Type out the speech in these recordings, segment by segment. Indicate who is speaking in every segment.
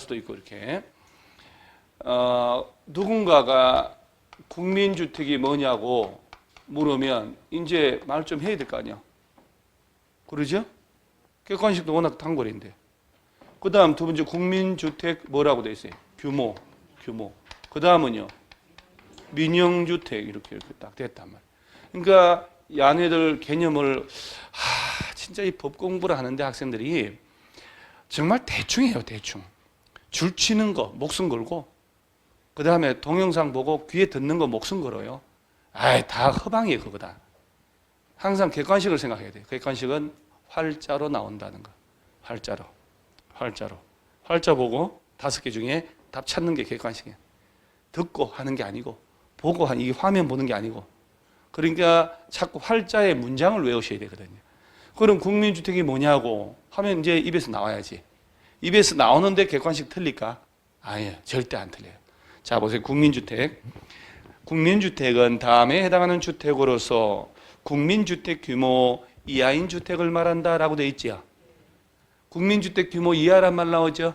Speaker 1: 수도 있고 이렇게 어, 누군가가 국민주택이 뭐냐고 물으면 이제 말 좀 해야 될 거 아니야. 그러죠? 객관식도 워낙 단골인데. 그 다음 두 번째 국민주택 뭐라고 돼 있어요? 규모, 규모. 그 다음은요. 민영주택 이렇게 이렇게 딱 됐단 말이에요. 그러니까 야네들 개념을 하, 진짜 이 법 공부를 하는데 학생들이 정말 대충해요, 대충. 줄 치는 거 목숨 걸고 그 다음에 동영상 보고 귀에 듣는 거 목숨 걸어요. 아이 다 허방이에요, 그거다. 항상 객관식을 생각해야 돼요. 객관식은 활자로 나온다는 거. 활자로. 활자로. 활자 보고 다섯 개 중에 답 찾는 게 객관식이에요. 듣고 하는 게 아니고 보고 한이 화면 보는 게 아니고 그러니까 자꾸 활자의 문장을 외우셔야 되거든요. 그럼 국민주택이 뭐냐고 하면 이제 입에서 나와야지. 입에서 나오는데 객관식 틀릴까? 아니에요. 절대 안 틀려요. 자, 보세요. 국민주택. 국민주택은 다음에 해당하는 주택으로서 국민주택 규모 이하인 주택을 말한다라고 돼 있지요. 국민주택 규모 이하란 말 나오죠?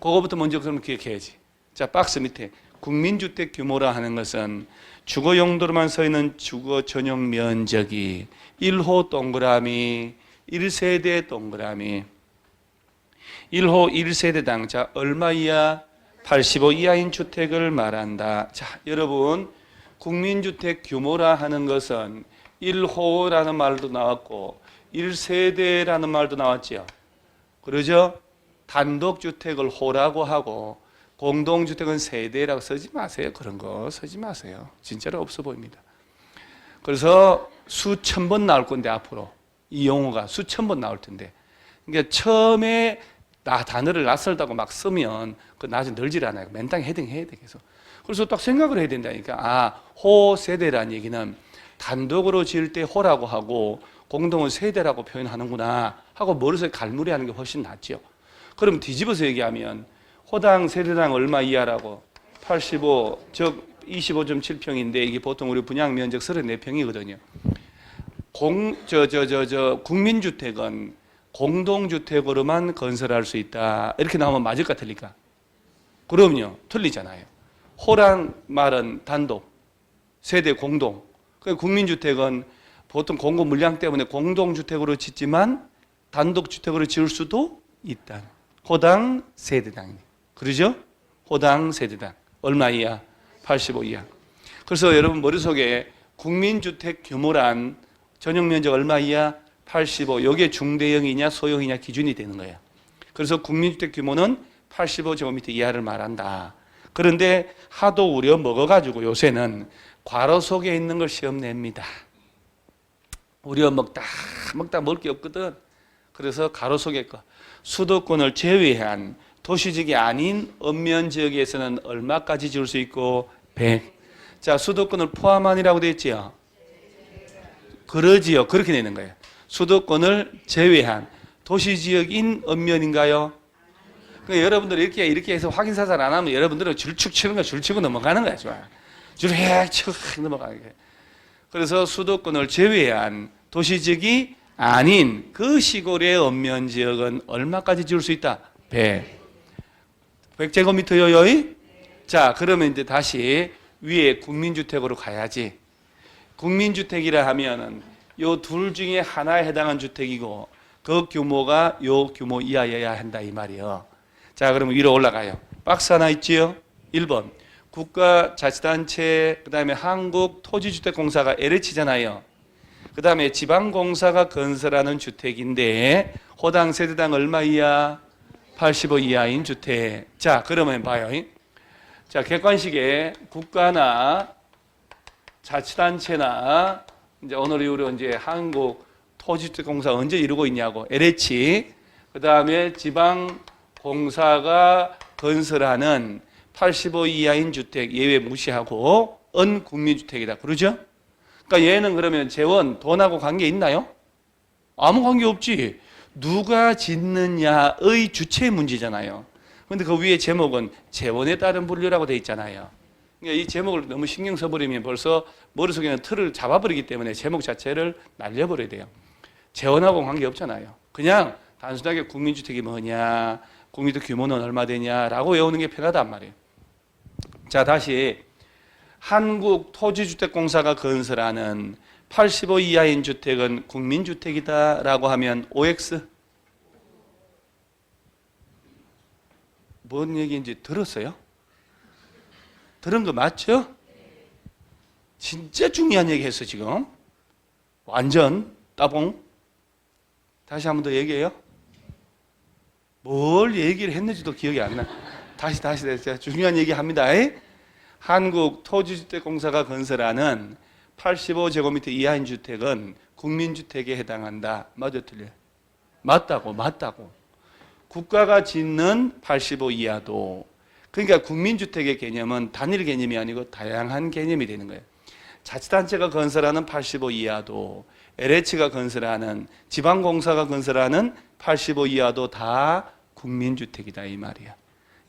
Speaker 1: 그거부터 먼저 그럼 기억해야지. 자, 박스 밑에 국민주택 규모라 하는 것은 주거 용도로만 서 있는 주거 전용 면적이 1호 동그라미 1세대 동그라미 1호 1세대당 자 얼마 이하 85 이하인 주택을 말한다. 자, 여러분 국민주택 규모라 하는 것은 1호라는 말도 나왔고 1세대라는 말도 나왔지요. 그러죠? 단독주택을 호라고 하고 공동주택은 세대라고 쓰지 마세요. 그런 거 쓰지 마세요. 진짜로 없어 보입니다. 그래서 수천 번 나올 건데 앞으로 이 용어가 수천 번 나올 텐데 그러니까 처음에 나 단어를 낯설다고 막 쓰면 그 나중에 늘질 않아요. 맨땅에 헤딩해야 돼 계속. 그래서 딱 생각을 해야 된다니까. 아, 호 세대라는 얘기는 단독으로 지을 때 호라고 하고 공동은 세대라고 표현하는구나 하고 머릿속에 갈무리하는 게 훨씬 낫죠. 그럼 뒤집어서 얘기하면 호당 세대당 얼마 이하라고 85, 즉 25.7평인데 이게 보통 우리 분양 면적 34평이거든요. 공, 저, 저, 저, 저, 국민주택은 공동주택으로만 건설할 수 있다. 이렇게 나오면 맞을까, 틀릴까? 그럼요. 틀리잖아요. 호란 말은 단독, 세대 공동. 그 국민주택은 보통 공고 물량 때문에 공동주택으로 짓지만 단독주택으로 지을 수도 있다. 호당 세대당. 그러죠? 호당 세대당. 얼마 이하? 85 이하. 그래서 여러분 머릿속에 국민주택 규모란 전용 면적 얼마 이하? 85. 이게 중대형이냐 소형이냐 기준이 되는 거예요. 그래서 국민주택 규모는 85제곱미터 이하를 말한다. 그런데 하도 우려 먹어가지고 요새는 괄호 속에 있는 걸 시험 냅니다. 우려 먹다 먹다 먹을 게 없거든. 그래서 가로 속에 거 수도권을 제외한 도시지역이 아닌 읍면 지역에서는 얼마까지 지을 수 있고 100. 자, 수도권을 포함한이라고 되어 있지요. 그러지요. 그렇게 되는 거예요. 수도권을 제외한 도시 지역인 읍면인가요? 그러니까 여러분들 이렇게 이렇게 해서 확인 사살 안 하면 여러분들은 줄축 치는 거 줄치고 넘어가는. 줄해쳐 넘어가는 거예요. 그래서 수도권을 제외한 도시 지역이 아닌 그 시골의 읍면 지역은 얼마까지 지을 수 있다? 100. 100제곱미터요, 여기? 자, 그러면 이제 다시 위에 국민주택으로 가야지. 국민주택이라 하면은 요 둘 중에 하나에 해당한 주택이고 그 규모가 요 규모 이하여야 한다 이 말이요. 자, 그러면 위로 올라가요. 박스 하나 있지요? 1번. 국가자치단체, 그 다음에 한국토지주택공사가 LH잖아요. 그 다음에 지방공사가 건설하는 주택인데 호당 세대당 얼마 이하? 85 이하인 주택. 자, 그러면 봐요. 자, 객관식에 국가나 자치단체나 이제 오늘 이후로 이제 한국 토지주택공사 언제 이루고 있냐고 LH 그 다음에 지방공사가 건설하는 85 이하인 주택 예외 무시하고 은 국민주택이다. 그러죠? 그러니까 얘는 그러면 재원 돈하고 관계 있나요? 아무 관계 없지. 누가 짓느냐의 주체 문제잖아요. 근데 그 위에 제목은 재원에 따른 분류라고 돼 있잖아요. 그러니까 이 제목을 너무 신경 써버리면 벌써 머릿속에는 틀을 잡아버리기 때문에 제목 자체를 날려버려야 돼요. 재원하고 관계 없잖아요. 그냥 단순하게 국민주택이 뭐냐, 국민주택 규모는 얼마 되냐라고 외우는 게 편하단 말이에요. 자, 다시 한국토지주택공사가 건설하는 85 이하인 주택은 국민주택이다라고 하면 OX 뭔 얘기인지 들었어요? 들은 거 맞죠? 진짜 중요한 얘기 했어 지금. 완전 따봉. 다시 한 번 더 얘기해요. 뭘 얘기를 했는지도 기억이 안 나. 다시 다시 제가 중요한 얘기 합니다. 한국 토지주택공사가 건설하는 85제곱미터 이하인 주택은 국민주택에 해당한다. 맞아 틀려? 맞다고 맞다고. 국가가 짓는 85 이하도 그러니까 국민주택의 개념은 단일 개념이 아니고 다양한 개념이 되는 거예요. 자치단체가 건설하는 85 이하도 LH가 건설하는 지방공사가 건설하는 85 이하도 다 국민주택이다 이 말이야.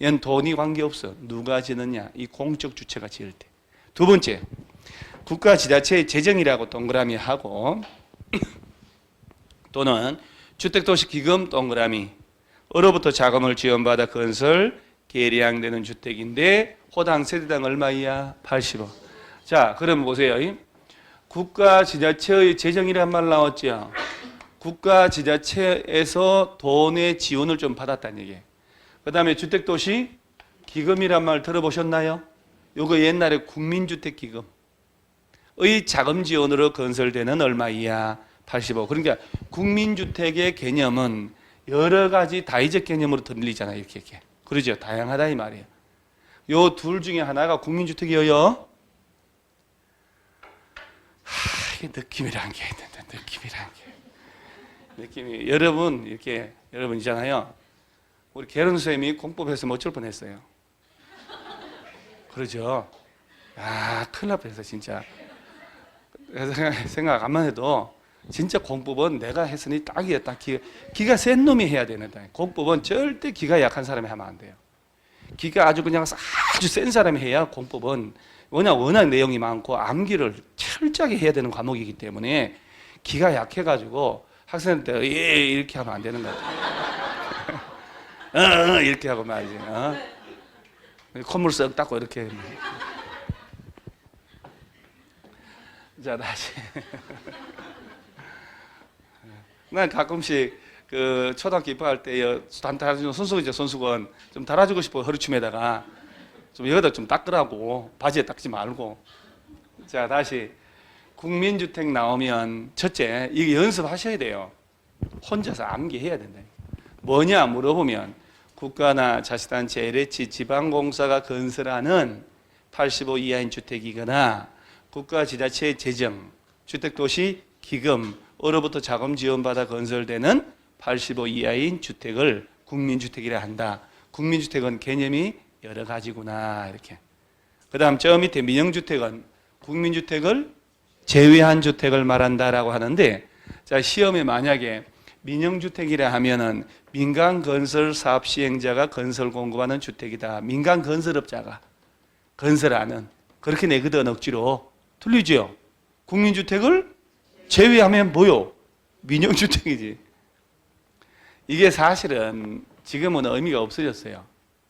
Speaker 1: 얘는 돈이 관계없어. 누가 지느냐. 이 공적 주체가 지을 때. 두 번째, 국가 지자체의 재정이라고 동그라미 하고 또는 주택도시기금 동그라미 어로부터 자금을 지원받아 건설 계량되는 주택인데 호당 세대당 얼마이야? 80억. 자, 그럼 보세요. 국가 지자체의 재정이란 말 나왔죠. 국가 지자체에서 돈의 지원을 좀 받았다는 얘기예요. 그다음에 주택 도시 기금이란 말 들어보셨나요? 요거 옛날에 국민주택 기금 의 자금 지원으로 건설되는 얼마이야? 85. 그러니까 국민주택의 개념은 여러 가지 다이적 개념으로 들리잖아요. 이렇게 이렇게. 그러죠. 다양하다 이 말이에요. 요 둘 중에 하나가 국민주택이에요. 하, 이게 느낌이란 게 있는데 느낌이란 게. 느낌이 여러분 이렇게 여러분 있잖아요. 우리 개론 쌤이 공법에서 못줄 뻔했어요. 그러죠. 아, 큰일 날 뻔했어 진짜. 생각 안만 해도 진짜 공법은 내가 했으니 딱이야 딱 기, 기가 센 놈이 해야 되는다. 공법은 절대 기가 약한 사람이 하면 안 돼요. 기가 아주 그냥 아주 센 사람이 해야 공법은 워낙 워낙 내용이 많고 암기를 철저하게 해야 되는 과목이기 때문에 기가 약해가지고 학생한테 예 이렇게 하면 안 되는 거죠. 어, 어, 이렇게 하고 말이지. 어? 콧물 쓱 닦고 이렇게. 자 다시. 난 가끔씩 그 초등학교 입학할 때 달아주는 손수건이죠 손수건 좀 달아주고 싶어 허리춤에다가. 좀 여기다 좀 닦으라고. 바지에 닦지 말고. 자 다시. 국민주택 나오면 첫째 이게 연습하셔야 돼요. 혼자서 암기해야 된다. 뭐냐 물어보면 국가나 자치단체 LH 지방공사가 건설하는 85 이하인 주택이거나 국가 지자체의 재정 주택도시 기금 어로부터 자금 지원받아 건설되는 85 이하인 주택을 국민주택이라 한다. 국민주택은 개념이 여러 가지구나 이렇게. 그다음 저 밑에 민영주택은 국민주택을 제외한 주택을 말한다라고 하는데 자 시험에 만약에 민영주택이라 하면은 민간 건설 사업 시행자가 건설 공급하는 주택이다. 민간 건설업자가 건설하는 그렇게 내거든 억지로 틀리죠. 국민주택을 제외하면 뭐요? 민영주택이지. 이게 사실은 지금은 의미가 없어졌어요.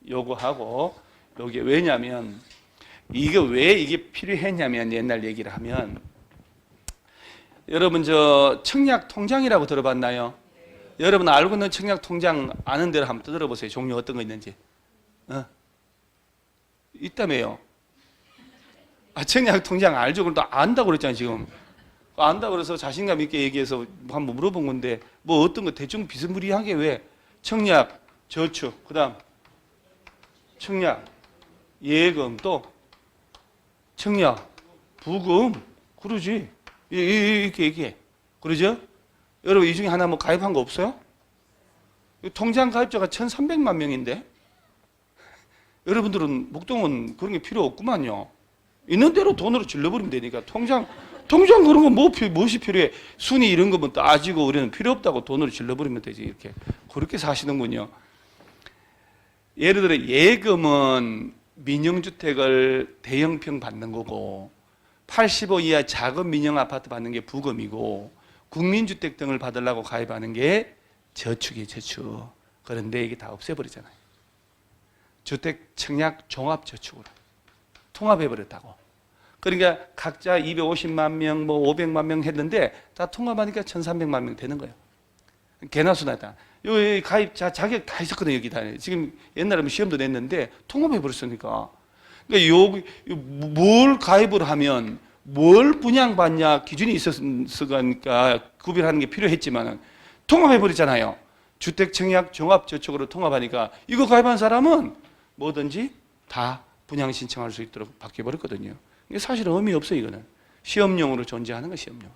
Speaker 1: 요거하고 요게 왜냐면 이게 왜 이게 필요했냐면 옛날 얘기를 하면 여러분 저 청약 통장이라고 들어봤나요? 여러분 알고 있는 청약 통장 아는 대로 한번 떠들어 보세요. 종류 어떤 거 있는지. 어? 있다며요. 아 청약 통장 알죠? 그럼 또 안다고 그랬잖아요 지금. 안다 그래서 자신감 있게 얘기해서 한번 물어본 건데 뭐 어떤 거 대충 비스무리하게 왜 청약, 저축, 그다음 청약, 예금 또 청약, 부금 그러지 이렇게 얘기해 그러죠? 여러분 이 중에 하나 뭐 가입한 거 없어요? 통장 가입자가 1,300만 명인데 여러분들은 목동은 그런 게 필요 없구만요. 있는 대로 돈으로 질러버리면 되니까 통장 통장 그런 거 뭐, 무엇이 필요해? 순위 이런 거뭐 따지고 우리는 필요 없다고 돈으로 질러버리면 되지. 이렇게. 그렇게 사시는군요. 예를 들어 예금은 민영주택을 대형평 받는 거고 85 이하 작은 민영 아파트 받는 게 부금이고 국민주택 등을 받으려고 가입하는 게 저축이에요, 저축. 그런데 이게 다 없애버리잖아요. 주택 청약 종합 저축으로 통합해 버렸다고. 그러니까 각자 250만 명, 뭐 500만 명 했는데 다 통합하니까 1,300만 명 되는 거예요. 개나 수나다. 요 가입 자 자격 다 있었거든요 여기 다. 지금 옛날에 뭐 시험도 냈는데 통합해 버렸으니까. 그러니까 요, 뭘 가입을 하면 뭘 분양받냐 기준이 있었으니까 구별하는 게 필요했지만은 통합해 버렸잖아요. 주택 청약 종합 저축으로 통합하니까 이거 가입한 사람은 뭐든지 다 분양 신청할 수 있도록 바뀌어 버렸거든요. 이게 사실 의미 없어 이거는 시험용으로 존재하는 거 시험용.